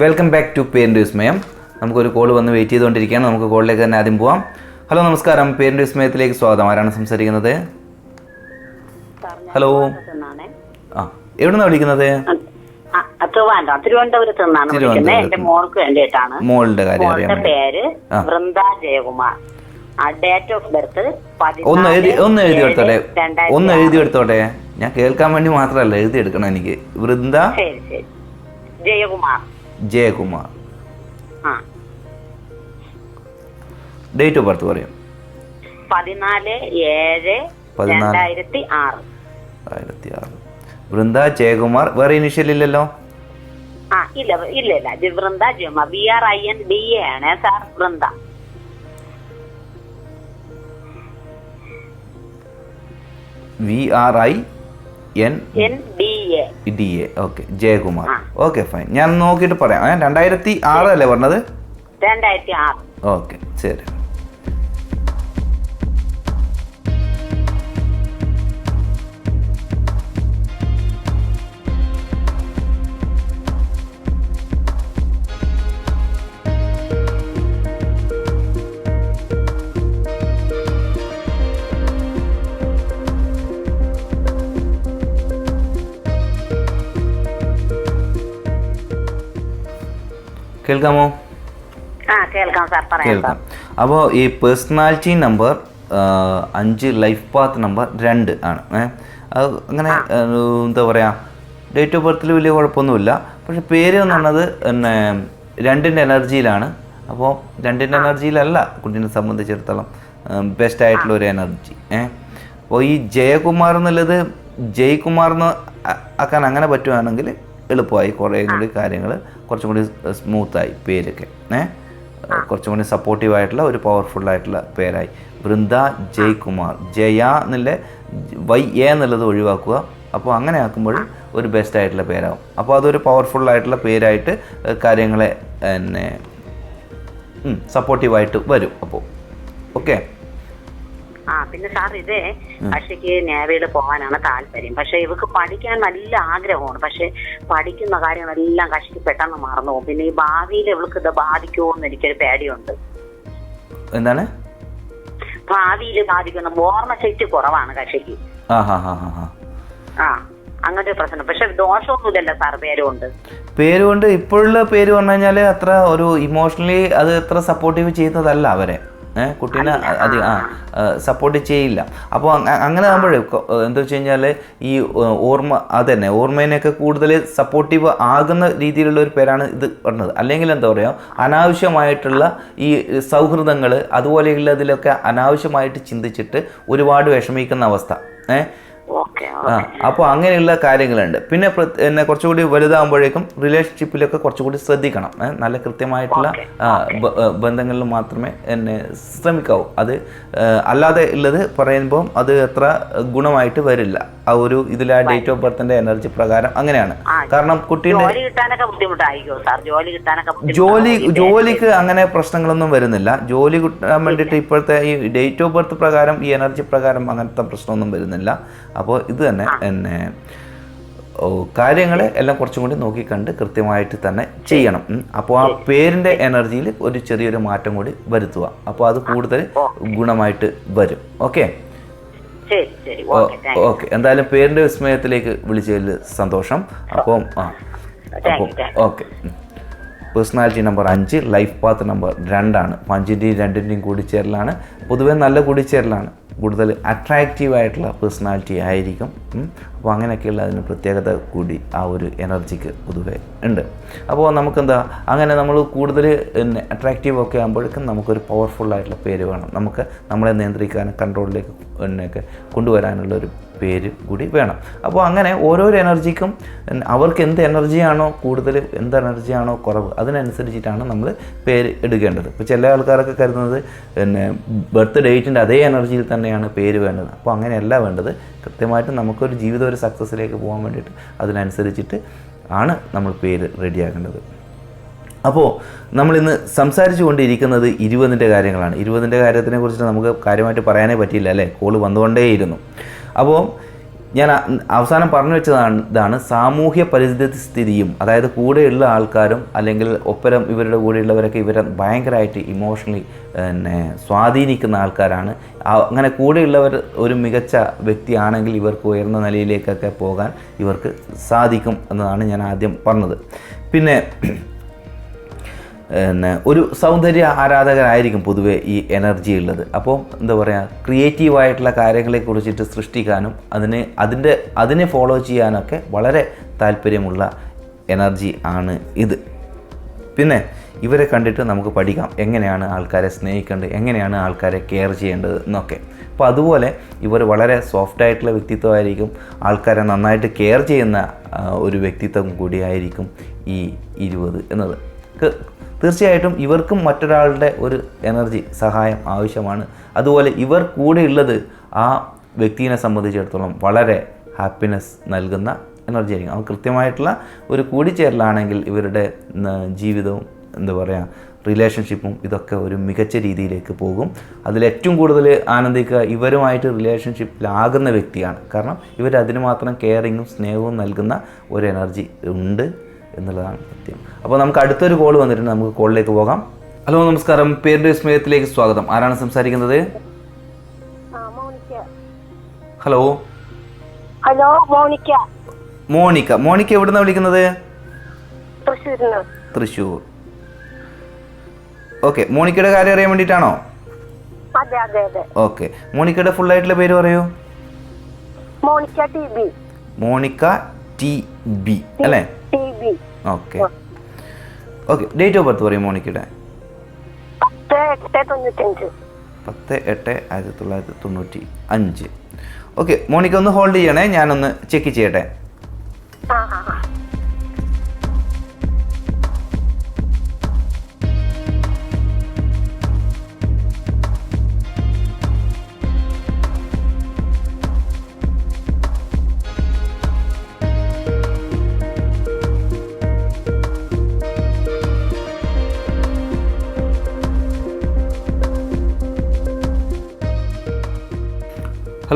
Welcome back to പേരിന്റെ വിസ്മയം നമുക്കൊരു കോൾ വന്ന് വെയിറ്റ് ചെയ്തുകൊണ്ടിരിക്കുകയാണ്. നമുക്ക് കോളിലേക്ക് തന്നെ ആദ്യം പോവാം. ഹലോ നമസ്കാരം. പേരിന്റെ വിസ്മയത്തിലേക്ക് സ്വാഗതം. ആരാണ് സംസാരിക്കുന്നത്? ഹലോ ആ എവിടുന്നാണ് വിളിക്കുന്നത്? തിരുവനന്തപുരത്ത് നിന്നാണ് വിളിക്കുന്നത്. എന്റെ മോൾക്ക് വേണ്ടിയിട്ടാണ്. മോളുടെ പേര്. Vrinda Jayakumar. Date of birth ഒന്ന് എഴുതി ഒന്ന് എഴുതി എടുത്തോട്ടെ? ഒന്ന് എഴുതി എടുത്തോട്ടെ? ഞാൻ കേൾക്കാൻ വേണ്ടി മാത്രമല്ല എഴുതി എടുക്കണം എനിക്ക്. Vrinda Jayakumar. Jayakumar. Date of birth പറയും. പതിനാല് ഏഴ്. രണ്ടായിരത്തി ആറ് ആറ് വൃന്ദ ജയകുമാർ വേറെ ഇനിഷ്യൽ ഇല്ലല്ലോ? ആ ഇല്ല ഇല്ല ഇല്ല. Vrinda Jayakumar. B R I N D A ആണ് sir Vrinda. V R I N D A okay Jayakumar. Okay fine ഞാൻ നോക്കിയിട്ട് പറയാം. രണ്ടായിരത്തി ആറ് അല്ലേ പറഞ്ഞത്? രണ്ടായിരത്തി ആറ്. ഓക്കെ ശരി. കേൾക്കാമോ? ആ കേൾക്കാം അപ്പോൾ ഈ പേഴ്സണാലിറ്റി നമ്പർ അഞ്ച് ലൈഫ് പാത്ത് നമ്പർ രണ്ട് ആണ് അത് അങ്ങനെ എന്താ പറയുക ഡേറ്റ് ഓഫ് ബർത്തിൽ വലിയ കുഴപ്പമൊന്നുമില്ല. പക്ഷെ പേര് എന്ന് പറഞ്ഞത് പിന്നെ രണ്ടിന്റെ എനർജിയിലാണ്. അപ്പോൾ രണ്ടിന്റെ എനർജിയിലല്ല കുട്ടീനെ സംബന്ധിച്ചിടത്തോളം ബെസ്റ്റ് ആയിട്ടുള്ള ഒരു എനർജി ഏ? അപ്പോൾ ഈ ജയകുമാർ എന്നുള്ളത് ജയ്കുമാർ എന്ന് ആക്കാൻ അങ്ങനെ പറ്റുവാണെങ്കിൽ എളുപ്പമായി കുറേ കൂടി കാര്യങ്ങൾ കുറച്ചും കൂടി സ്മൂത്തായി പേരൊക്കെ. ഏഹ് കുറച്ചും കൂടി സപ്പോർട്ടീവ് ആയിട്ടുള്ള ഒരു പവർഫുൾ ആയിട്ടുള്ള പേരായി. വൃന്ദ ജയ്കുമാർ. ജയ എന്നുള്ള വൈ എ എന്നുള്ളത് ഒഴിവാക്കുക. അപ്പോൾ അങ്ങനെ ആക്കുമ്പോൾ ഒരു ബെസ്റ്റ് ആയിട്ടുള്ള പേരാകും അപ്പോൾ അതൊരു പവർഫുൾ ആയിട്ടുള്ള പേരായിട്ട് കാര്യങ്ങളെ എന്നെ സപ്പോർട്ടീവായിട്ട് വരും അപ്പോൾ. ഓക്കെ? ആ പിന്നെ സാർ ഇതേ പക്ഷേക്ക് നേവിയിൽ പോകാനാണ് താല്പര്യം. പക്ഷെ ഇവക്ക് പഠിക്കാൻ നല്ല ആഗ്രഹമാണ്. പക്ഷെ പഠിക്കുന്ന കാര്യങ്ങളെല്ലാം കക്ഷിക്ക് പെട്ടെന്ന് മറന്നു പോകും. പിന്നെ ഈ ഭാവിയിൽ ഇവൾക്ക് ഇത് ബാധിക്കുമോ എന്ന് എനിക്കൊരു പേടിയുണ്ട്. എന്താണ്? ഭാവിയിൽ ബാധിക്കുന്ന ഓർമ്മശക്തി കുറവാണ് കക്ഷിക്ക് ആ അങ്ങനത്തെ പ്രശ്നം. പക്ഷെ ദോഷമൊന്നുമില്ലല്ലോ സാർ പേരുകൊണ്ട്. പേരുകൊണ്ട് ഇപ്പോഴുള്ള പേര് പറഞ്ഞു കഴിഞ്ഞാൽ അത്ര ഒരു ഇമോഷണലി അത് എത്ര സപ്പോർട്ടീവ് ചെയ്യുന്നതല്ല അവരെ. കുട്ടീനെ അധികം ആ. സപ്പോർട്ട് ചെയ്യില്ല. അപ്പോൾ അങ്ങനെ ആകുമ്പോഴേ എന്താ വെച്ച് കഴിഞ്ഞാൽ ഈ ഓർമ്മ അതന്നെ ഓർമ്മേനെയൊക്കെ കൂടുതൽ സപ്പോർട്ടീവ് ആകുന്ന രീതിയിലുള്ള ഒരു പേരാണ് ഇത് പറഞ്ഞത്. അല്ലെങ്കിൽ എന്താ പറയുക അനാവശ്യമായിട്ടുള്ള ഈ സൗഹൃദങ്ങൾ അതുപോലെയുള്ളതിലൊക്കെ അനാവശ്യമായിട്ട് ചിന്തിച്ചിട്ട് ഒരുപാട് വിഷമിക്കുന്ന അവസ്ഥ. ഏഹ് ആ അപ്പോൾ അങ്ങനെയുള്ള കാര്യങ്ങളുണ്ട്. പിന്നെ പിന്നെ എന്നെ കുറച്ചുകൂടി വലുതാകുമ്പോഴേക്കും റിലേഷൻഷിപ്പിലൊക്കെ കുറച്ചുകൂടി ശ്രദ്ധിക്കണം നല്ല കൃത്യമായിട്ടുള്ള ബന്ധങ്ങളിൽ മാത്രമേ എന്നെ ശ്രമിക്കാവൂ. അത് അല്ലാതെ ഉള്ളത് പറയുമ്പോൾ അത് എത്ര ഗുണമായിട്ട് വരില്ല. ആ ഒരു ഇതിലെ ആ ഡേറ്റ് ഓഫ് ബർത്തിന്റെ എനർജി പ്രകാരം അങ്ങനെയാണ്. കാരണം കുട്ടീന്റെ ജോലി ജോലിക്ക് അങ്ങനെ പ്രശ്നങ്ങളൊന്നും വരുന്നില്ല. ജോലി കിട്ടാൻ വേണ്ടിയിട്ട് ഇപ്പോഴത്തെ ഈ ഡേറ്റ് ഓഫ് ബർത്ത് പ്രകാരം ഈ എനർജി പ്രകാരം അങ്ങനത്തെ പ്രശ്നമൊന്നും വരുന്നില്ല. അപ്പോൾ ഇത് തന്നെ എന്നെ കാര്യങ്ങളെ എല്ലാം കുറച്ചും കൂടി നോക്കിക്കണ്ട് കൃത്യമായിട്ട് തന്നെ ചെയ്യണം. അപ്പോൾ ആ പേരിന്റെ എനർജിയിൽ ഒരു ചെറിയൊരു മാറ്റം കൂടി വരുത്തുക. അപ്പോൾ അത് കൂടുതൽ ഗുണമായിട്ട് വരും. ഓക്കെ? ഓക്കെ എന്തായാലും പേരിന്റെ വിസ്മയത്തിലേക്ക് വിളിച്ചതിൽ സന്തോഷം. അപ്പം ആ അപ്പം ഓക്കെ. പേഴ്സണാലിറ്റി നമ്പർ അഞ്ച് ലൈഫ് പാത്ത് നമ്പർ രണ്ടാണ്. അപ്പം അഞ്ചിന്റെയും രണ്ടിന്റെയും കൂടിച്ചേരലാണ്. പൊതുവേ നല്ല കൂടിച്ചേരലാണ്. കൂടുതൽ അട്രാക്റ്റീവ് ആയിട്ടുള്ള പേഴ്സണാലിറ്റി ആയിരിക്കും. അപ്പോൾ അങ്ങനെയൊക്കെയുള്ള അതിന് പ്രത്യേകത കൂടി ആ ഒരു എനർജിക്ക് പൊതുവെ ഉണ്ട്. അപ്പോൾ നമുക്കെന്താ അങ്ങനെ നമ്മൾ കൂടുതൽ അട്രാക്റ്റീവ് ഒക്കെ ആകുമ്പോഴേക്കും നമുക്കൊരു പവർഫുൾ ആയിട്ടുള്ള പേര് വേണം. നമുക്ക് നമ്മളെ നിയന്ത്രിക്കാനും കൺട്രോളിലേക്ക് എന്നൊക്കെ കൊണ്ടുവരാനുള്ള ഒരു പേര് കൂടി വേണം. അപ്പോൾ അങ്ങനെ ഓരോരോ എനർജിക്കും അവർക്ക് എന്ത് എനർജിയാണോ കൂടുതൽ എന്ത് എനർജിയാണോ കുറവ് അതിനനുസരിച്ചിട്ടാണ് നമ്മൾ പേര് എടുക്കേണ്ടത്. ഇപ്പോൾ ചില ആൾക്കാരൊക്കെ കരുതുന്നത് പിന്നെ ബർത്ത് ഡേറ്റിന്റെ അതേ എനർജിയിൽ തന്നെയാണ് പേര് വേണ്ടത്. അപ്പോൾ അങ്ങനെയല്ല വേണ്ടത്. കൃത്യമായിട്ട് നമുക്കൊരു ജീവിതം ഒരു സക്സസ്സിലേക്ക് പോകാൻ വേണ്ടിയിട്ട് അതിനനുസരിച്ചിട്ട് ആണ് നമ്മൾ പേര് റെഡിയാക്കേണ്ടത് അപ്പോൾ നമ്മളിന്ന് സംസാരിച്ചു കൊണ്ടിരിക്കുന്നത് ഇരുപതിന്റെ കാര്യങ്ങളാണ്. ഇരുപതിന്റെ കാര്യത്തിനെ കുറിച്ചിട്ട് നമുക്ക് കാര്യമായിട്ട് പറയാനേ പറ്റിയില്ല അല്ലേ? കോൾ വന്നുകൊണ്ടേയിരുന്നു. അപ്പോൾ ഞാൻ അവസാനം പറഞ്ഞു വെച്ചതാണ് ഇതാണ് സാമൂഹ്യ പരിസ്ഥിതി സ്ഥിതിയും. അതായത് കൂടെയുള്ള ആൾക്കാരും അല്ലെങ്കിൽ ഒപ്പരം ഇവരുടെ കൂടെയുള്ളവരൊക്കെ ഇവരെ ഭയങ്കരമായിട്ട് ഇമോഷണലി പിന്നെ സ്വാധീനിക്കുന്ന ആൾക്കാരാണ്. അങ്ങനെ കൂടെയുള്ളവർ ഒരു മികച്ച വ്യക്തിയാണെങ്കിൽ ഇവർക്ക് ഉയർന്ന നിലയിലേക്കൊക്കെ പോകാൻ ഇവർക്ക് സാധിക്കും എന്നതാണ് ഞാൻ ആദ്യം പറഞ്ഞത്. പിന്നെ ഒരു സൗന്ദര്യ ആരാധകരായിരിക്കും പൊതുവെ ഈ എനർജി ഉള്ളത്. അപ്പോൾ എന്താ പറയുക ക്രിയേറ്റീവായിട്ടുള്ള കാര്യങ്ങളെ കുറിച്ചിട്ട് സൃഷ്ടിക്കാനും അതിന് അതിന്റെ അതിനെ ഫോളോ ചെയ്യാനൊക്കെ വളരെ താല്പര്യമുള്ള എനർജി ആണ് ഇത്. പിന്നെ ഇവരെ കണ്ടിട്ട് നമുക്ക് പഠിക്കാം എങ്ങനെയാണ് ആൾക്കാരെ സ്നേഹിക്കേണ്ടത് എങ്ങനെയാണ് ആൾക്കാരെ കെയർ ചെയ്യേണ്ടത് എന്നൊക്കെ. അപ്പോൾ അതുപോലെ ഇവർ വളരെ സോഫ്റ്റ് ആയിട്ടുള്ള വ്യക്തിത്വമായിരിക്കും ആൾക്കാരെ നന്നായിട്ട് കെയർ ചെയ്യുന്ന ഒരു വ്യക്തിത്വം കൂടിയായിരിക്കും ഈ ഇരുപത് എന്നത്. തീർച്ചയായിട്ടും ഇവർക്കും മറ്റൊരാളുടെ ഒരു എനർജി സഹായം ആവശ്യമാണ്. അതുപോലെ ഇവർ കൂടെ ഉള്ളത് ആ വ്യക്തിയെ സംബന്ധിച്ചിടത്തോളം വളരെ ഹാപ്പിനെസ് നൽകുന്ന എനർജി ആയിരിക്കും. അവ കൃത്യമായിട്ടുള്ള ഒരു കൂടിച്ചേരലാണെങ്കിൽ ഇവരുടെ ജീവിതവും എന്താ പറയുക റിലേഷൻഷിപ്പും ഇതൊക്കെ ഒരു മികച്ച രീതിയിലേക്ക് പോകും. അതിലേറ്റവും കൂടുതൽ ആനന്ദിക്കുക ഇവരുമായിട്ട് റിലേഷൻഷിപ്പിലാകുന്ന വ്യക്തിയാണ്. കാരണം ഇവർ അതിന് മാത്രം കെയറിങ്ങും സ്നേഹവും നൽകുന്ന ഒരു എനർജി ഉണ്ട്. എന്നുള്ളതാണ് സത്യം. അപ്പോൾ നമുക്ക് അടുത്തൊരു കോൾ വന്നിട്ടുണ്ട്. നമുക്ക് കോളിലേക്ക് പോകാം. ഹലോ നമസ്കാരം. പേരുടെ വിസ്മയത്തിലേക്ക് സ്വാഗതം. ആരാണ് സംസാരിക്കുന്നത്? Hello. Hello Monica. Monica. Monica എവിടുന്നാ വിളിക്കുന്നത്? തൃശ്ശൂർ. ഓക്കെ. മോണിക്കയുടെ കാര്യം അറിയാൻ വേണ്ടിട്ടാണോ ഓക്കെ. മോണിക്കയുടെ ഫുൾ ആയിട്ടുള്ള പേര് പറയൂ. Monica T B. Monica T B. അല്ലേ? Okay. Okay date of birth പറയും മോണിക്കയുടെ. പത്ത് എട്ട് ആയിരത്തി തൊള്ളായിരത്തി തൊണ്ണൂറ്റി അഞ്ച്. ഓക്കെ മോണിക്ക ഒന്ന് ഹോൾഡ് ചെയ്യണേ ഞാനൊന്ന് ചെക്ക് ചെയ്യട്ടെ.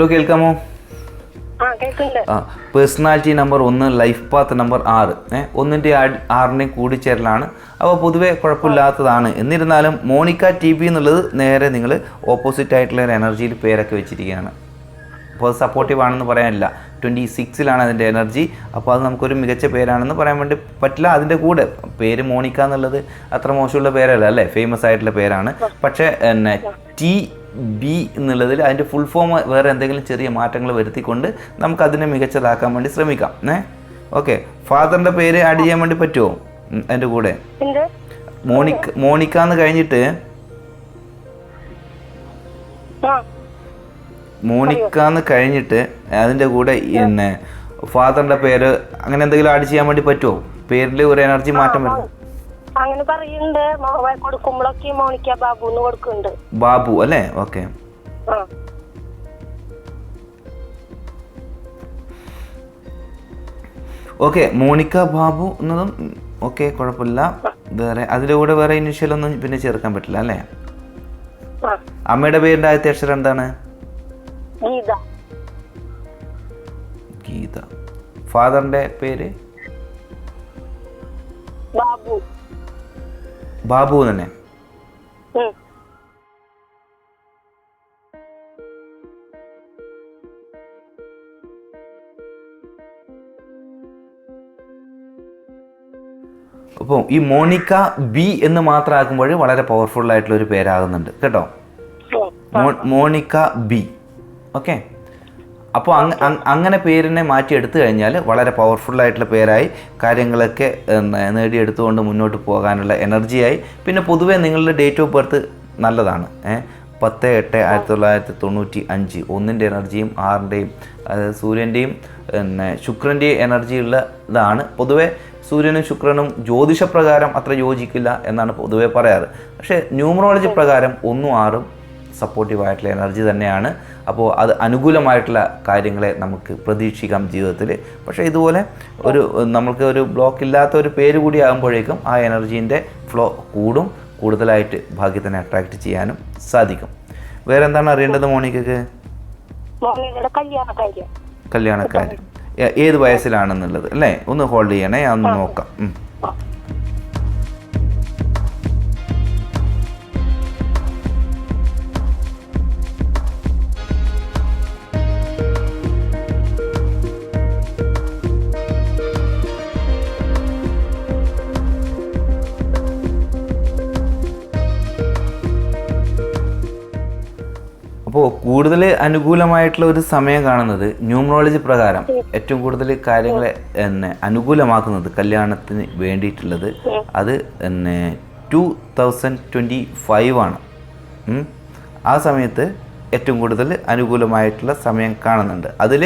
ഹലോ കേൾക്കാമോ? ആ പേഴ്സണാലിറ്റി നമ്പർ ഒന്ന് ലൈഫ് പാത്ത് നമ്പർ ആറ്. ഏ ഒന്നിന്റെ ആറിന്റെയും കൂടിച്ചേരലാണ്. അപ്പോൾ പൊതുവെ കുഴപ്പമില്ലാത്തതാണ്. എന്നിരുന്നാലും മോണിക്ക ടി ബി എന്നുള്ളത് നേരെ നിങ്ങൾ ഓപ്പോസിറ്റ് ആയിട്ടുള്ള ഒരു എനർജിയിൽ പേരൊക്കെ വെച്ചിരിക്കുകയാണ്. അപ്പോൾ അത് സപ്പോർട്ടീവ് ആണെന്ന് പറയാനില്ല. ട്വന്റി സിക്സിലാണ് അതിന്റെ എനർജി അപ്പോൾ അത് നമുക്കൊരു മികച്ച പേരാണെന്ന് പറയാൻ വേണ്ടി പറ്റില്ല. അതിന്റെ കൂടെ പേര് മോണിക്ക എന്നുള്ളത് അത്ര മോശമുള്ള പേരല്ല അല്ലേ? ഫേമസ് ആയിട്ടുള്ള പേരാണ്. പക്ഷേ എന്നെ ടി ബി എന്നുള്ളതിൽ അതിന്റെ ഫുൾ ഫോം വേറെ എന്തെങ്കിലും ചെറിയ മാറ്റങ്ങൾ വരുത്തിക്കൊണ്ട് നമുക്ക് അതിനെ മികച്ചതാക്കാൻ വേണ്ടി ശ്രമിക്കാം. ഏ ഓക്കെ ഫാദറിന്റെ പേര് ആഡ് ചെയ്യാൻ വേണ്ടി പറ്റുമോ എന്റെ അതിന്റെ കൂടെ? മോണിക്ക മോണിക്ക എന്ന് കഴിഞ്ഞിട്ട് മോണിക്ക എന്ന് കഴിഞ്ഞിട്ട് അതിന്റെ കൂടെ പിന്നെ ഫാദറിന്റെ പേര് അങ്ങനെ എന്തെങ്കിലും ആഡ് ചെയ്യാൻ വേണ്ടി പറ്റുമോ പേരിൽ ഒരു എനർജി മാറ്റം വരും അങ്ങനെ പറയുന്നുണ്ട്. കൊടുക്കുമ്പോഴൊക്കെ മോണിക്ക ബാബു എന്ന് കൊടുക്കുന്നുണ്ട്. ബാബു അല്ലേ? ഓക്കെ. ഓക്കെ മോണിക്ക ബാബു എന്നതും ഓക്കെ കുഴപ്പമില്ല. വേറെ അതിന്റെ കൂടെ വേറെ ഇനിഷ്യൽ ഒന്നും പിന്നെ ചേർക്കാൻ പറ്റില്ല അല്ലേ? അമ്മയുടെ പേരിന്റെ ആദ്യത്തെ അക്ഷരം എന്താണ്? ഗീത. ഗീത. ഫാദറിന്റെ പേര്? ബാബു തന്നെ. ഉം. അപ്പോൾ ഈ മോണിക്ക ബി എന്ന് മാത്രമാക്കുമ്പോൾ വളരെ പവർഫുൾ ആയിട്ടുള്ള ഒരു പേരാകുന്നുണ്ട്. കേട്ടോ? Monica B. ഓക്കെ? അപ്പോൾ അങ്- അങ്ങനെ പേരിനെ മാറ്റി എടുത്തു കഴിഞ്ഞാൽ വളരെ പവർഫുൾ ആയിട്ടുള്ള പേരായി കാര്യങ്ങളൊക്കെ നേടിയെടുത്തുകൊണ്ട് മുന്നോട്ട് പോകാനുള്ള എനർജിയായി പിന്നെ പൊതുവേ നിങ്ങളുടെ ഡേറ്റ് ഓഫ് ബർത്ത് നല്ലതാണ് പത്ത് എട്ട് ആയിരത്തി തൊള്ളായിരത്തി തൊണ്ണൂറ്റി അഞ്ച് ഒന്നിന്റെ എനർജിയും ആറിന്റെയും അതായത് സൂര്യന്റെയും പിന്നെ ശുക്രന്റെയും എനർജി ഇതാണ്. പൊതുവേ സൂര്യനും ശുക്രനും ജ്യോതിഷപ്രകാരം അത്ര യോജിക്കില്ല എന്നാണ് പൊതുവേ പറയാറ്. പക്ഷേ ന്യൂമറോളജി പ്രകാരം ഒന്നും ആറും സപ്പോർട്ടീവ് ആയിട്ടുള്ള എനർജി തന്നെയാണ്. അപ്പോൾ അത് അനുകൂലമായിട്ടുള്ള കാര്യങ്ങളെ നമുക്ക് പ്രതീക്ഷിക്കാം ജീവിതത്തിൽ പക്ഷേ ഇതുപോലെ ഒരു നമുക്ക് ഒരു ബ്ലോക്ക് ഇല്ലാത്ത ഒരു പേര് കൂടി ആകുമ്പോഴേക്കും ആ എനർജീന്റെ ഫ്ലോ കൂടും. കൂടുതലായിട്ട് ഭാഗ്യത്തിനെ അട്രാക്റ്റ് ചെയ്യാനും സാധിക്കും. വേറെ എന്താണ് അറിയേണ്ടത് മോണിക്കക്ക്? കല്യാണക്കാരി. ഏത് വയസ്സിലാണെന്നുള്ളത് അല്ലേ? ഒന്ന് ഹോൾഡ് ചെയ്യണേ അന്ന് ഒന്ന് നോക്കാം കൂടുതൽ അനുകൂലമായിട്ടുള്ള ഒരു സമയം കാണുന്നത് ന്യൂമറോളജി പ്രകാരം ഏറ്റവും കൂടുതൽ കാര്യങ്ങളെ എന്നെ അനുകൂലമാക്കുന്നത് കല്യാണത്തിന് വേണ്ടിയിട്ടുള്ളത് അത് എന്നെ ടു തൗസൻഡ് ട്വന്റി ഫൈവ് ആണ്. ആ സമയത്ത് ഏറ്റവും കൂടുതൽ അനുകൂലമായിട്ടുള്ള സമയം കാണുന്നുണ്ട്. അതിൽ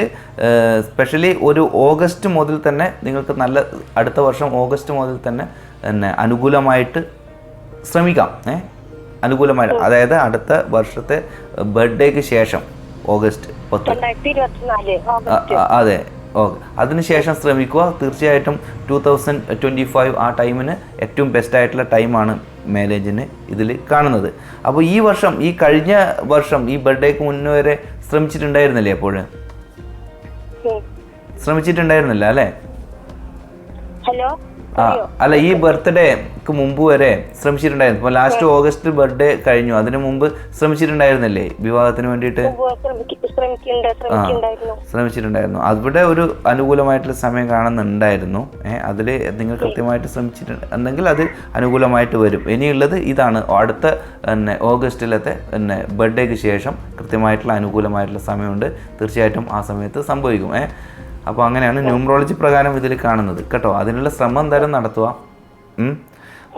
സ്പെഷ്യലി ഒരു ഓഗസ്റ്റ് മുതൽ തന്നെ നിങ്ങൾക്ക് നല്ല അടുത്ത വർഷം ഓഗസ്റ്റ് മുതൽ തന്നെ എന്നെ അനുകൂലമായിട്ട് ശ്രമിക്കാം. ഏ അനുകൂലമായിട്ട് അതായത് അടുത്ത വർഷത്തെ ബർത്ത്ഡേക്ക് ശേഷം ഓഗസ്റ്റ് പത്ത്. അതെ ഓക്കെ അതിനുശേഷം ശ്രമിക്കുക. തീർച്ചയായിട്ടും ടൂ തൗസൻഡ് ട്വന്റി ഫൈവ് ആ ടൈമിന് ഏറ്റവും ബെസ്റ്റ് ആയിട്ടുള്ള ടൈമാണ് മാരേജിന് ഇതിൽ കാണുന്നത്. അപ്പോൾ ഈ വർഷം ഈ കഴിഞ്ഞ വർഷം ഈ ബർത്ത്ഡേക്ക് മുന്നേ വരെ ശ്രമിച്ചിട്ടുണ്ടായിരുന്നില്ലേ അപ്പോൾ. ശ്രമിച്ചിട്ടുണ്ടായിരുന്നില്ല അല്ലേ? ഹലോ? ആ അല്ല ഈ ബർത്ത്ഡേക്ക് മുമ്പ് വരെ ശ്രമിച്ചിട്ടുണ്ടായിരുന്നു. ഇപ്പോൾ ലാസ്റ്റ് ഓഗസ്റ്റ് ബർത്ത്ഡേ കഴിഞ്ഞു. അതിനു മുമ്പ് ശ്രമിച്ചിട്ടുണ്ടായിരുന്നില്ലേ വിവാഹത്തിന് വേണ്ടിയിട്ട്? ആ ശ്രമിച്ചിട്ടുണ്ടായിരുന്നു. അവിടെ ഒരു അനുകൂലമായിട്ടുള്ള സമയം കാണുന്നുണ്ടായിരുന്നു. ഏഹ് അതിൽ നിങ്ങൾ കൃത്യമായിട്ട് ശ്രമിച്ചിട്ടുണ്ടെങ്കിൽ അത് അനുകൂലമായിട്ട് വരും. ഇനിയുള്ളത് ഇതാണ്. അടുത്ത പിന്നെ ഓഗസ്റ്റിലത്തെ പിന്നെ ബർത്ത്ഡേക്ക് ശേഷം കൃത്യമായിട്ടുള്ള അനുകൂലമായിട്ടുള്ള സമയമുണ്ട്. തീർച്ചയായിട്ടും ആ സമയത്ത് സംഭവിക്കും. ഏഹ് അപ്പോൾ അങ്ങനെയാണ് ന്യൂമറോളജി പ്രകാരം ഇതിൽ കാണുന്നത്. കേട്ടോ അതിനുള്ള ശ്രമം എന്തായാലും നടത്തുക.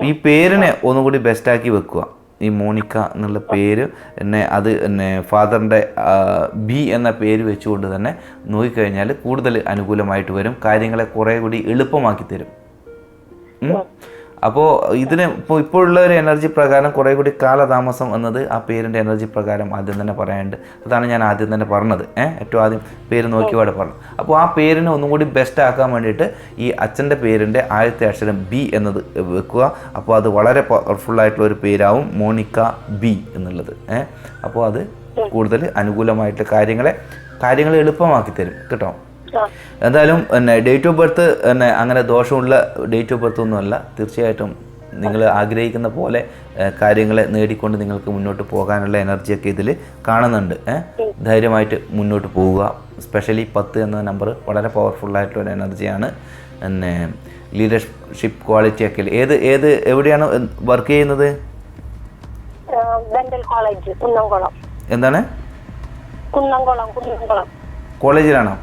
ഈ പേരിനെ ഒന്നുകൂടി ബെസ്റ്റാക്കി വെക്കുക. ഈ മോണിക്ക എന്നുള്ള പേര് എന്നെ അത് എന്നെ ഫാദറിന്റെ ബി എന്ന പേര് വെച്ചുകൊണ്ട് തന്നെ നോക്കിക്കഴിഞ്ഞാൽ കൂടുതൽ അനുകൂലമായിട്ട് വരും. കാര്യങ്ങളെ കുറേ കൂടി എളുപ്പമാക്കി തരും. അപ്പോൾ ഇതിന് ഇപ്പോൾ ഇപ്പോഴുള്ള ഒരു എനർജി പ്രകാരം കുറേ കൂടി കാലതാമസം എന്നത് ആ പേരിന്റെ എനർജി പ്രകാരം ആദ്യം തന്നെ പറയാനുണ്ട്. അതാണ് ഞാൻ ആദ്യം തന്നെ പറഞ്ഞത്. ഏഹ് ഏറ്റവും ആദ്യം പേര് നോക്കിയോടെ പറഞ്ഞു അപ്പോൾ ആ പേരിനെ ഒന്നും കൂടി ബെസ്റ്റ് ആക്കാൻ വേണ്ടിയിട്ട് ഈ അച്ഛന്റെ പേരിന്റെ ആദ്യത്തെ അക്ഷരം ബി എന്നത് വെക്കുക. അപ്പോൾ അത് വളരെ പവർഫുൾ ആയിട്ടുള്ള ഒരു പേരാവും മോണിക്ക ബി എന്നുള്ളത്. ഏഹ് അപ്പോൾ അത് കൂടുതൽ അനുകൂലമായിട്ട് കാര്യങ്ങളെ കാര്യങ്ങൾ എളുപ്പമാക്കി തരും. കേട്ടോ? എന്തായാലും പിന്നെ ഡേറ്റ് ഓഫ് ബർത്ത് പിന്നെ അങ്ങനെ ദോഷമുള്ള ഡേറ്റ് ഓഫ് ബർത്ത് ഒന്നുമല്ല. തീർച്ചയായിട്ടും നിങ്ങൾ ആഗ്രഹിക്കുന്ന പോലെ കാര്യങ്ങളെ നേടിക്കൊണ്ട് നിങ്ങൾക്ക് മുന്നോട്ട് പോകാനുള്ള എനർജിയൊക്കെ ഇതിൽ കാണുന്നുണ്ട്. ധൈര്യമായിട്ട് മുന്നോട്ട് പോവുക. സ്പെഷ്യലി പത്ത് എന്ന നമ്പർ വളരെ പവർഫുള്ളായിട്ടുള്ള ഒരു എനർജിയാണ് പിന്നെ ലീഡർഷിപ്പ് ക്വാളിറ്റി ഒക്കെ ഏത് ഏത് എവിടെയാണ് വർക്ക് ചെയ്യുന്നത്? എന്താണ്? കോളേജിലാണോ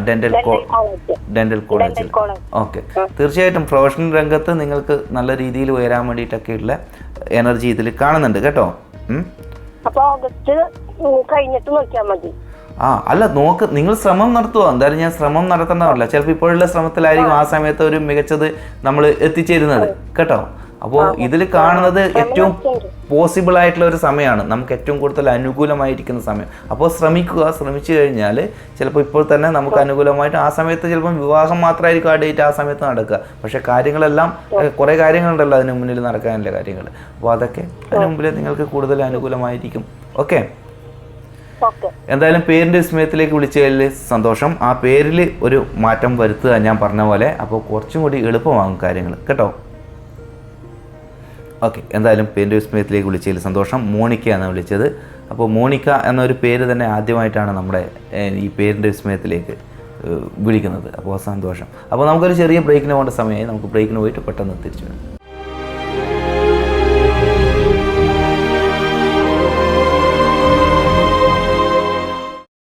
ഡെന്റൽ ഡെന്റൽ കോളേജ് ഡെന്റൽ കോളേജിൽ ഓക്കെ തീർച്ചയായിട്ടും പ്രൊഫഷണൽ രംഗത്ത് നിങ്ങൾക്ക് നല്ല രീതിയിൽ ഉയരാൻ വേണ്ടിയിട്ടൊക്കെയുള്ള എനർജി ഇതിൽ കാണുന്നുണ്ട് കേട്ടോ. കഴിഞ്ഞിട്ട് നോക്കിയാൽ മതി. ആ അല്ല നോക്ക് നിങ്ങൾ ശ്രമം നടത്തുക എന്തായാലും ഞാൻ ശ്രമം നടത്തേണ്ടതല്ല ചിലപ്പോൾ ഇപ്പോഴുള്ള ശ്രമത്തിലായിരിക്കും ആ. സമയത്ത് ഒരു മികച്ചത് നമ്മൾ എത്തിച്ചേരുന്നത്. കേട്ടോ? അപ്പോൾ ഇതിൽ കാണുന്നത് ഏറ്റവും പോസിബിൾ ആയിട്ടുള്ള ഒരു സമയമാണ്. നമുക്ക് ഏറ്റവും കൂടുതൽ അനുകൂലമായിരിക്കുന്ന സമയം. അപ്പോൾ ശ്രമിക്കുക ശ്രമിച്ചു കഴിഞ്ഞാൽ ചിലപ്പോൾ ഇപ്പോൾ തന്നെ നമുക്ക് അനുകൂലമായിട്ട് ആ സമയത്ത് ചിലപ്പം വിവാഹം മാത്രമായിരിക്കും ആ ഡേറ്റ് ആ സമയത്ത് നടക്കുക. പക്ഷേ കാര്യങ്ങളെല്ലാം കുറേ കാര്യങ്ങളുണ്ടല്ലോ അതിന് മുന്നിൽ നടക്കാനുള്ള കാര്യങ്ങൾ. അപ്പോൾ അതൊക്കെ അതിന് മുമ്പിൽ നിങ്ങൾക്ക് കൂടുതൽ അനുകൂലമായിരിക്കും. ഓക്കെ? ഓക്കെ. എന്തായാലും പേരിന്റെ വിസ്മയത്തിലേക്ക് വിളിച്ചതിൽ സന്തോഷം. ആ പേരിൽ ഒരു മാറ്റം വരുത്തുക ഞാൻ പറഞ്ഞ പോലെ. അപ്പോൾ കുറച്ചും കൂടി എളുപ്പമാകും കാര്യങ്ങൾ. കേട്ടോ? ഓക്കെ എന്തായാലും പേരിന്റെ വിസ്മയത്തിലേക്ക് വിളിച്ചതിൽ സന്തോഷം. മോണിക്ക വിളിച്ചത്. അപ്പോൾ മോണിക്ക എന്നൊരു പേര് തന്നെ ആദ്യമായിട്ടാണ് നമ്മുടെ ഈ പേരിന്റെ വിസ്മയത്തിലേക്ക് വിളിക്കുന്നത്. അപ്പോൾ സന്തോഷം. അപ്പോൾ നമുക്കൊരു ചെറിയ ബ്രേക്കിന് പോകേണ്ട സമയമായി. നമുക്ക് ബ്രേക്കിന് പോയിട്ട് പെട്ടെന്ന് തിരിച്ചു വരാം.